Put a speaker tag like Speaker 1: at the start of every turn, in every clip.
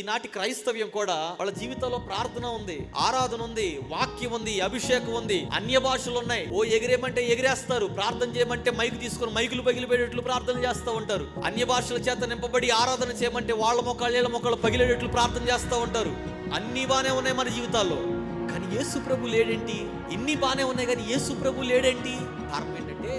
Speaker 1: ఈనాటి క్రైస్తవ్యం కూడా వాళ్ళ జీవితంలో ప్రార్థన ఉంది ఆరాధన ఉంది వాక్యం ఉంది అభిషేకం ఉంది. అన్య భాషలు ఉన్నాయి. ఓ ఎగిరేమంటే ఎగిరేస్తారు. ప్రార్థన చేయమంటే మైకు తీసుకొని మైకులు పగిలిపోయేటట్లు ప్రార్థన చేస్తూ ఉంటారు. అన్య భాషల చేత నింపబడి ఆరాధన చేయమంటే వాళ్ళ మొక్కలు నీళ్ళ మొక్కలు పగిలేటట్లు ప్రార్థన చేస్తూ ఉంటారు. అన్ని బాగానే ఉన్నాయి మన జీవితాల్లో. కానీ యేసు ప్రభు లేడేంటి? ఇన్ని బాగానే ఉన్నాయి కానీ యేసు ప్రభు లేడేంటి? కారణం ఏంటంటే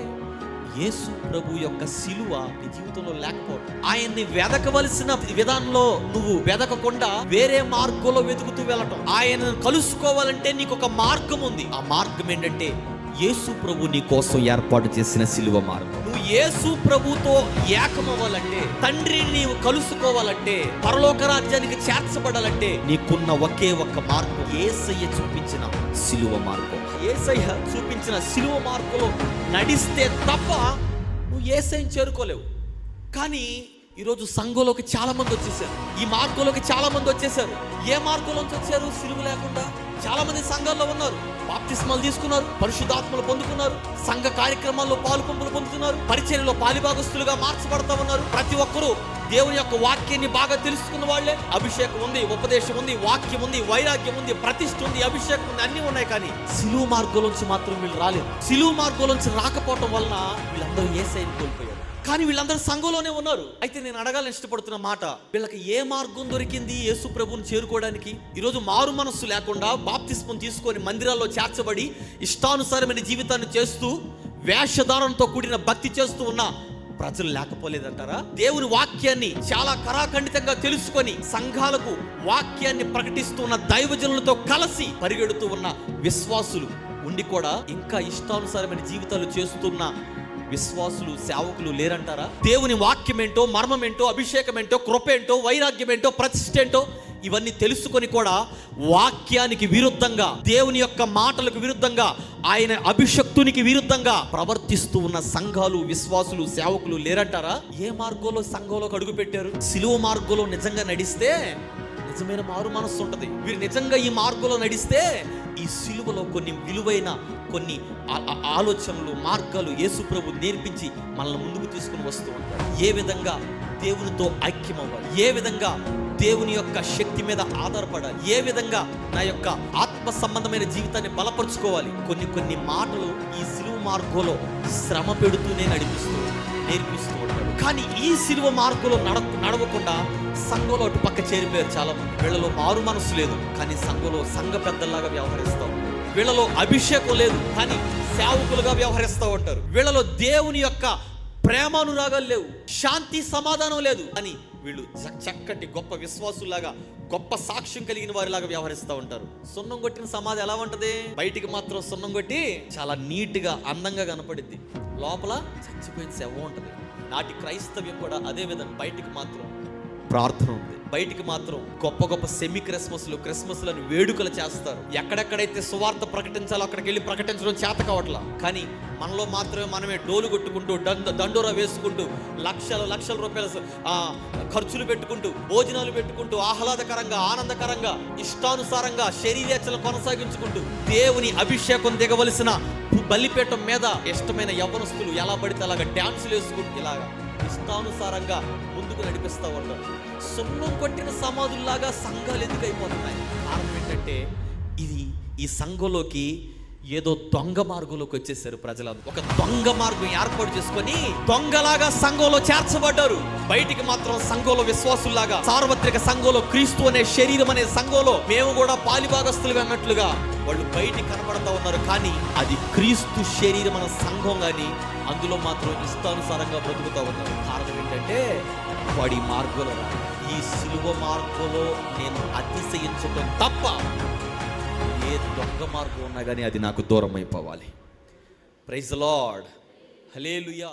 Speaker 1: యేసు ప్రభు యొక్క సిలువ నీ జీవితంలో లేకపోవడం. ఆయన్ని వెదకవలసిన విధానంలో నువ్వు వెదకకుండా వేరే మార్గంలో వెతుకుతూ వెళ్ళటం. ఆయనను కలుసుకోవాలంటే నీకు ఒక మార్గం ఉంది. ఆ మార్గం ఏంటంటే యేసు ప్రభు నీ కోసం ఏర్పాటు చేసిన సిలువ మార్గం నువ్వు యేసు ప్రభుతో ఏకమవ్వాలంటే తండ్రిని నీవు కలుసుకోవాలంటే పరలోక రాజ్యానికి చేర్చబడాలంటే నీకున్న ఒకే ఒక్క మార్గం ఏసయ్య చూపించిన సిలువ మార్గం. ఏసయ్య చూపించిన సిలువ మార్గంలో నడిస్తే తప్ప నువ్వు ఏసైని చేరుకోలేవు. కానీ ఈరోజు సంఘంలోకి చాలా మంది వచ్చేసారు. ఈ మార్గంలోకి చాలా మంది వచ్చేసారు. ఏ మార్గంలోంచి వచ్చారు? సిలువు లేకుండా చాలా మంది సంఘాల్లో ఉన్నారు. బాప్తిస్మాలు తీసుకున్నారు పరిశుద్ధాత్మలు పొందుకున్నారు సంఘ కార్యక్రమాల్లో పాలు పంపులు పొందుతున్నారు పరిచర్యలో పాలిభాగస్తులుగా మార్చబడతా ఉన్నారు. ప్రతి ఒక్కరూ దేవుని యొక్క వాక్యాన్ని బాగా తెలుసుకున్న వాళ్ళే. అభిషేకం ఉంది ఉపదేశం ఉంది వాక్యం ఉంది వైరాగ్యం ఉంది ప్రతిష్ఠ ఉంది అభిషేకం ఉంది అన్ని ఉన్నాయి కానీ సిలువు మార్గంలోంచి మాత్రం వీళ్ళు రాలేదు. సిలువు మార్గంలోంచి రాకపోవటం వలన వీళ్ళందరూ ఏ సైన్ కోల్పోయారు? కానీ వీళ్ళందరూ సంఘంలోనే ఉన్నారు. అయితే నేను అడగాలని ఇష్టపడుతున్న మాట వీళ్ళకి ఏ మార్గం దొరికింది యేసు ప్రభుని చేరుకోవడానికి? ఈరోజు మారు మనస్సు లేకుండా బాప్తిస్మం తీసుకొని మందిరాల్లో చేర్చబడి ఇష్టానుసారమైన జీవితాన్ని చేస్తూ వేషధారణతో కూడిన భక్తి చేస్తూ ఉన్న ప్రజలు లేకపోలేదంటారా? దేవుని వాక్యాన్ని చాలా కరాఖండితంగా తెలుసుకొని సంఘాలకు వాక్యాన్ని ప్రకటిస్తున్న దైవజనులతో కలిసి పరిగెడుతూ ఉన్న విశ్వాసులు ఉండి కూడా ఇంకా ఇష్టానుసారమైన జీవితాలు చేస్తున్న విశ్వాసులు సేవకులు లేరంటారా? దేవుని వాక్యం ఏంటో మర్మం ఏంటో అభిషేకం ఏంటో కృప ఏంటో వైరాగ్యం ఏంటో ప్రతిష్ట ఏంటో ఇవన్నీ తెలుసుకొని కూడా వాక్యానికి విరుద్ధంగా దేవుని యొక్క మాటలకు విరుద్ధంగా ఆయన అభిషక్తునికి విరుద్ధంగా ప్రవర్తిస్తూ ఉన్న సంఘాలు విశ్వాసులు సేవకులు లేరంటారా? ఏ మార్గంలో సంఘంలోకి అడుగు పెట్టారు? సిలువ మార్గంలో నిజంగా నడిస్తే నిజమైన మారు మనస్సు ఉంటుంది. వీరు నిజంగా ఈ మార్గంలో నడిస్తే ఈ సిలువలో కొన్ని విలువైన కొన్ని ఆ- ఆలోచనలు మార్గాలు యేసుప్రభు నేర్పించి మనల్ని ముందుకు తీసుకుని వస్తూ ఉంటారు ఏ విధంగా దేవునితో ఐక్యమవ్వాలి? ఏ విధంగా దేవుని యొక్క శక్తి మీద ఆధారపడాలి? ఏ విధంగా నా యొక్క ఆత్మ సంబంధమైన జీవితాన్ని బలపరుచుకోవాలి? కొన్ని కొన్ని మాటలు ఈ సిలువ మార్గంలో శ్రమ పెడుతూనే నడిపిస్తూ నేర్పిస్తూ ఉంటాడు. కానీ ఈ సిలువ మార్గంలో నడ నడవకుండా సంఘంలో అటు పక్క చేరిపోయారు చాలా మంది వీళ్ళలో మారు మనసు లేదు. కానీ సంఘంలో సంఘ పెద్దల్లాగా వ్యవహరిస్తాం వీళ్ళలో అభిషేకం లేదు కానీ సేవకులుగా వ్యవహరిస్తూ ఉంటారు. వీళ్ళలో దేవుని యొక్క ప్రేమానురాగాలు లేవు శాంతి సమాధానం లేదు అని వీళ్ళు చ- చక్కటి గొప్ప విశ్వాసులాగా గొప్ప సాక్ష్యం కలిగిన వారిలాగా వ్యవహరిస్తూ ఉంటారు. సున్నం కొట్టిన సమాధి ఎలా ఉంటది? బయటికి మాత్రం సున్నం కొట్టి చాలా నీట్గా అందంగా కనపడిద్ది. లోపల చచ్చిపోయిన శవం ఉంటుంది. నాటి క్రైస్తవ్యం కూడా అదే విధంగా బయటికి మాత్రం ప్రార్థన ఉంది. బయటికి మాత్రం గొప్ప గొప్ప సెమీ క్రిస్మస్లు క్రిస్మస్లను వేడుకలు చేస్తారు. ఎక్కడెక్కడైతే సువార్త ప్రకటించాలో అక్కడికి వెళ్ళి ప్రకటించడం చేత కావట్లా. కానీ మనలో మాత్రమే మనమే డోలు కొట్టుకుంటూ దండ దండోరా వేసుకుంటూ లక్షల లక్షల రూపాయల ఖర్చులు పెట్టుకుంటూ భోజనాలు పెట్టుకుంటూ ఆహ్లాదకరంగా ఆనందకరంగా ఇష్టానుసారంగా శరీరేచలు కొనసాగించుకుంటూ దేవుని అభిషేకం దిగవలసిన బలిపీఠం మీద ఇష్టమైన యవ్వనస్తులు ఎలా పడితే అలాగా డ్యాన్సులు వేసుకుంటూ ఇలాగా ఇష్టానుసారంగా ముందుకు నడిపిస్తూ ఉంటారు. సున్నం కొట్టిన సమాధుల్లాగా సంఘాలు ఎందుకు అయిపోతున్నాయి కారణం ఏంటంటే ఇది ఈ సంఘంలోకి ఏదో దొంగ మార్గంలోకి వచ్చేసారు ప్రజలందరూ ఒక దొంగ మార్గం ఏర్పాటు చేసుకొని దొంగలాగా సంఘంలో చేర్చబడ్డారు. బయటికి మాత్రం సంఘంలో విశ్వాసుల్లాగా సార్వత్రిక సంఘంలో క్రీస్తు అనే శరీరం అనే సంఘంలో మేము కూడా పాలిభాగస్తులు అన్నట్లుగా వాళ్ళు బయటికి కనబడతా ఉన్నారు. కానీ అది క్రీస్తు శరీరం అనే సంఘం కానీ అందులో మాత్రం ఇష్టానుసారంగా బ్రతుకుతా ఉన్నారు. కారణం ఏంటంటే వాడి మార్గంలో ఈ సిలువ మార్గంలో నేను అతిశయించటం తప్ప ఏ దొంగ మార్గం ఉన్నా కానీ అది నాకు దూరం అయిపోవాలి ప్రైజ్ లార్డ్ హలేలుయా